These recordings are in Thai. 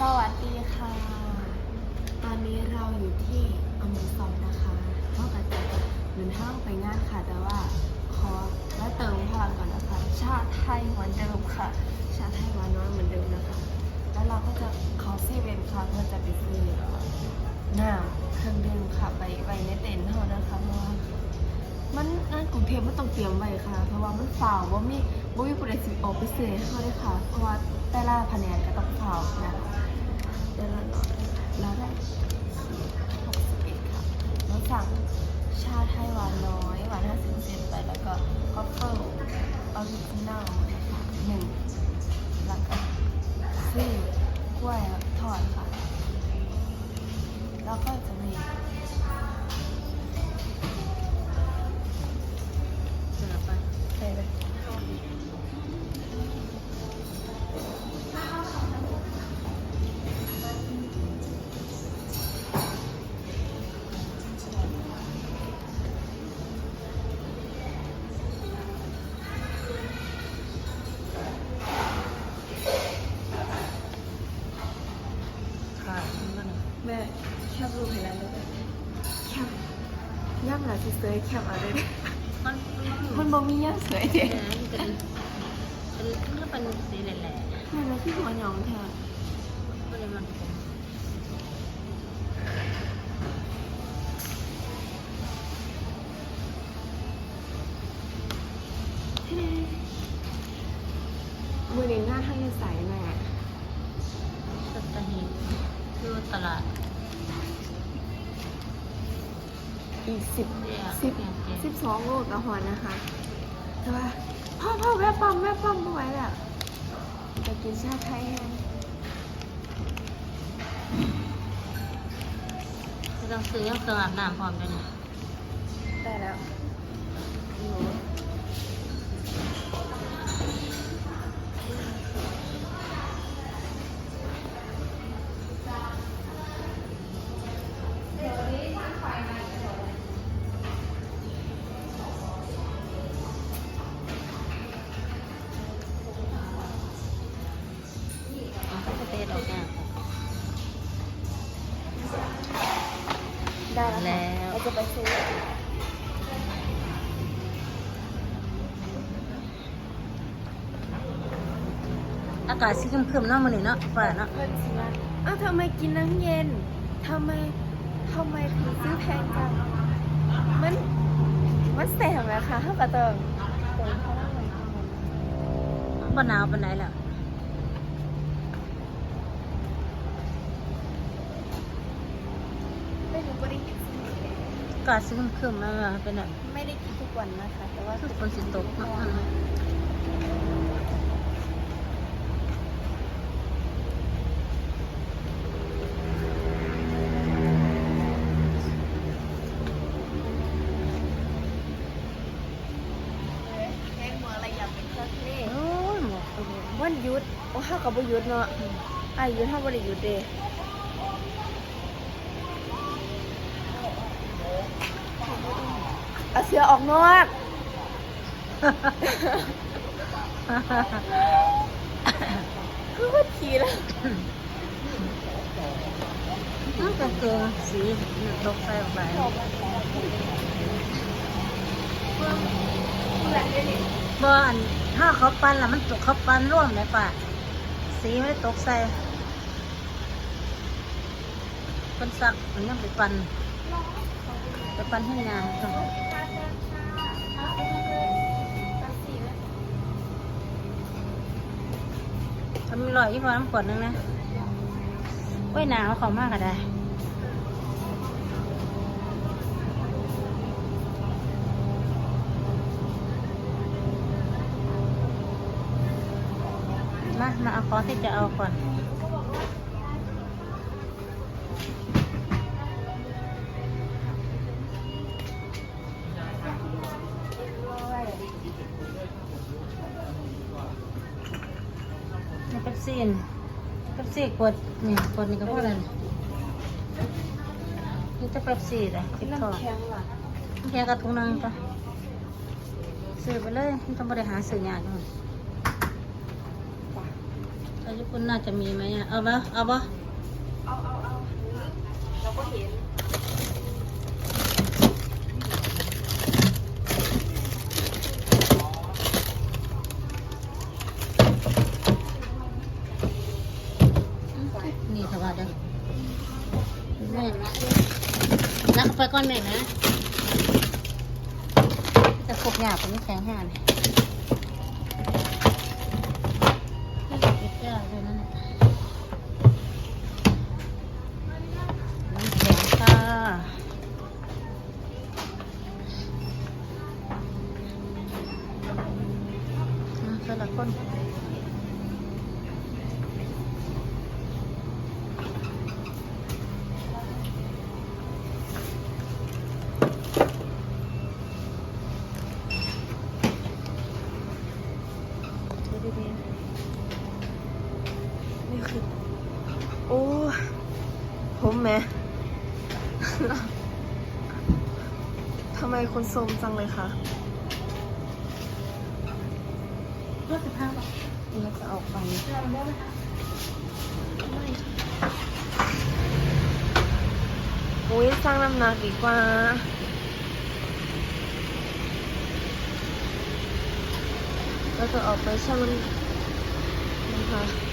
สวัสดีค่ะ ตอนนี้เราอยู่ที่อเมซอนนะคะเท่ากับจะเดินทางไปงานค่ะ แต่ว่าขอและเติมพลังก่อนนะคะ ชาติไทยเหมือนเดิมค่ะ ชาติไทยหวานน้อยเหมือนเดิมนะคะ แล้วเราก็จะขอเซเวนค่ะเพื่อจะไปซื้อน้ำเครื่องดื่มค่ะไปไปในเต็นท์เท่านะคะเพราะว่ามันงานกรุงเทพมันต้องเตรียมไว้ค่ะ เพราะว่ามันฝ่าวว่ามีว่ามีผู้ใดสิออกไปเสียเขาเลยค่ะ เพราะว่าแต่ละแผนกก็ต้องฝ่าวนะ แล้วก็ แล้วเลยแคบย่ำหลายสิเซยแคบเอะไรเนี่ยมันมันบ่มีย่ำสวยเด็เนี่ยมันเป็นเป็นมันก็เป็นสีแหล่แม่แล้วที่หัวหยองเธอๆก็เลยมันผม มือนี้หน้าท่านใสแม่ สัตหีบคือตลาด อีกสิบเนี่ยสิบเปลี่ยนเปลี่ยนสิบสองโลกระหอนนะคะ แต่ว่าพ่อพ่อแม่ปั๊มแม่ปั๊มไม่ไหวแล้วจะกินชาไทยแห้งไม่ต้องซื้อยังเครื่องอาบน้ำพร้อมด้วยเนี่ยได้แล้ว ไปซื้ออากาศสีครึมๆเนาะมันนี่เนาะฝ่าเนาะเพื่อนสิว่าอ้าวทำไมกินน้ำเย็นทำไมทำไมถึงซื้อแพงจังมันมันแสบไหมคะถ้ากระเติงเติมเพราะว่าอะไรบ่หนาวปานไหนแล้วไม่รู้ว่าได้กินสิอากาศสีครึมๆแล้วอะเป็นแบบไม่ได้กินทุกวันนะคะ แต่ว่าคือฝนสิตกเนาะอืมแห้งมืออะไรอยากเป็นคาเฟ่โอ้ยหมอกไปเลยวันหยุด โอ้ห้ากับวันหยุดเนาะไอ้ายหยุดห้าวันหยุดเด้ เอาเสือออกนอกคือว่าขี่แล้วมันกางเกงสีตกใส่ออกไปบ่อันถ้าเขาปั้นแล้วมันตกเขาปั้นร่วมเลยป่ะสีไม่ได้ตกใส่คนสักมันยังไปปั้นไปปั้นให้งาน ทำลอยยี่ห้อน้ำกรดนึงนะโอ้ยหนาวเขามากอะได้มามาเอาของที่จะเอาก่อนี่กดนี่กดนี่ก็พอแล้วนี่นี่จะเป๊ปซี่เลยคิดก่อนแข็งว่ะแค่กระทุงนึงปะซื้อไปเลยไม่ต้องบริหารสื่อยากเลยเออญี่ปุ่นน่าจะมีไหมอะ เอาปะเอาปะเอาเอาเอาเราก็เห็นสวัสดี แม่นักไปก่อนแม่นะ จะพกยาผมไม่แข็งห่านเก็บยาด้วยนั่นแหละน้ำแข็งค่ะอะแต่ละคน ดูดีๆนี่คือ โอ้ผมแหม ทำไมคุณโทรมจังเลยคะรถสิบห้าบาทเราจะออกไปเราได้ไหมคะอุ้ยสร้างน้ำหนักดีกว่าเราจะออกไปชั่งน้ำนะคะ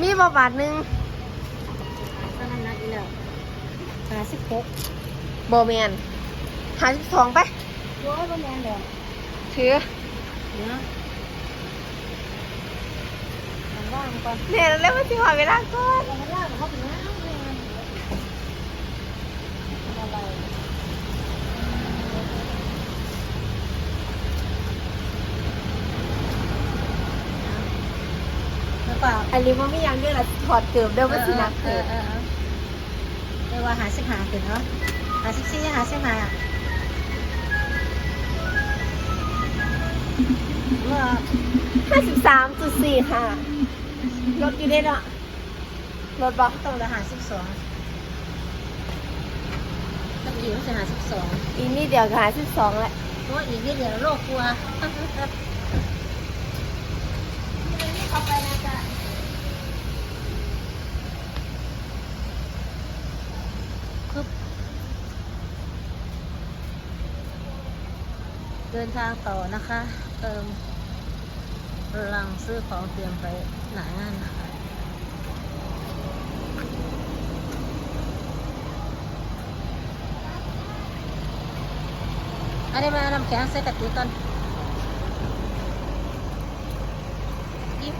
มีบาบาทหนึ่งก็นั่นนะอีแล้วหาสิบหกบอแมนหาสิบสองไปโอ้ยประมาณเดียวถือเนาะมันว่างก่อนเนี่ยเร็วมาสิหอเวลาก่อนเราไม่ล่าเขาถึงแล้วอะไรแล้วเปล่าอันนี้มันไม่ยังด้วยละถอดเกือเดิมมาสินะเอเกือเออเออเรียกว่าหาสิบหาถึงเนาะหาสิบสี่หาสิบหาเมื่อห้าสิบสามจุดสี่ค่ะรถอยู่ได้เนาะรถบอกต้องจะหาสิบสองต้องอีกต้องจะหาสิบสองอีกนี่เดียวก็หาสิบสองแหละเพราะอีกนิดเดียวโลกกลัว เข้าไปนะจ๊ะ คือ เดินทางต่อนะคะเติมกำลังซื้อของเตรียมไปหนางานนะคะ อันนี้มาน้ำแข็งใส่กะทิก่อนยิ้ม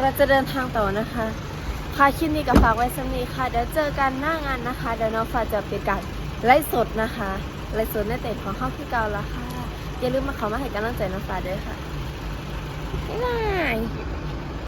เราจะเดินทางต่อนะคะ ค่ะคลิปนี้กับฝากไว้สำนีค่ะ เดี๋ยวเจอกันหน้างานนะคะ เดี๋ยวน้องฟ้าจะเป็นการไลฟ์สดนะคะไลฟ์สดในเต็นของข้าวพี่เกาละค่ะ อย่าลืมมาเขามาให้กำลังใจน้องฟ้าด้วยค่ะบ๊ายบาย